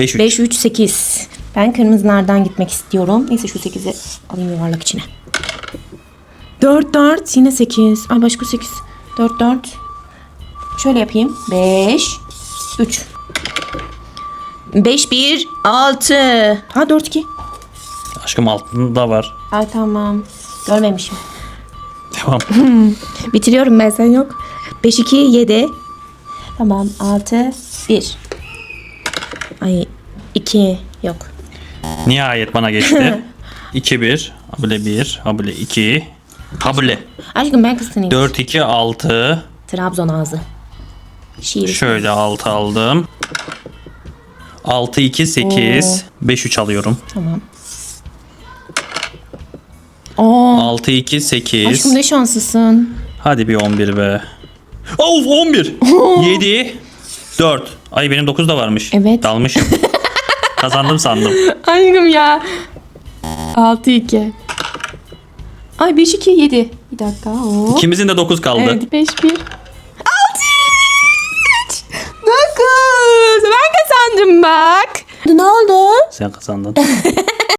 5 3. 5, 3, 8. Ben kırmızılardan gitmek istiyorum. Neyse şu 8'i alayım yuvarlak içine. 4, 4. Yine 8. Ay başka 8. 4, 4. Şöyle yapayım. 5, 3. 5, 1, 6. Ha 4, 2. Aşkım altında var. Ay tamam. Görmemişim. Devam. Bitiriyorum ben sen yok. 5, 2, 7. Tamam 6, 1. Ay 2 yok. Nihayet bana geçti. 2 1. Abule 1. Abule 2. Abule. Aşkım ben kıskanayım. 4 2 6. Trabzon ağzı. Şiir. Şöyle 6 aldım. 6 2 8. 5 3 alıyorum. Tamam. Oo. 6 2 8. Aşkım ne şanslısın. Hadi bir 11 be. Of 11. 7 4. Ay benim 9 da varmış. Evet. Dalmışım. Kazandım sandım. Aşkım ya. 6 2. Ay 5 2 7. Bir dakika. Oo. İkimizin de 9 kaldı. Evet 5 1. 6 3. 9. Ben kazandım bak. Ne oldu? Sen kazandın.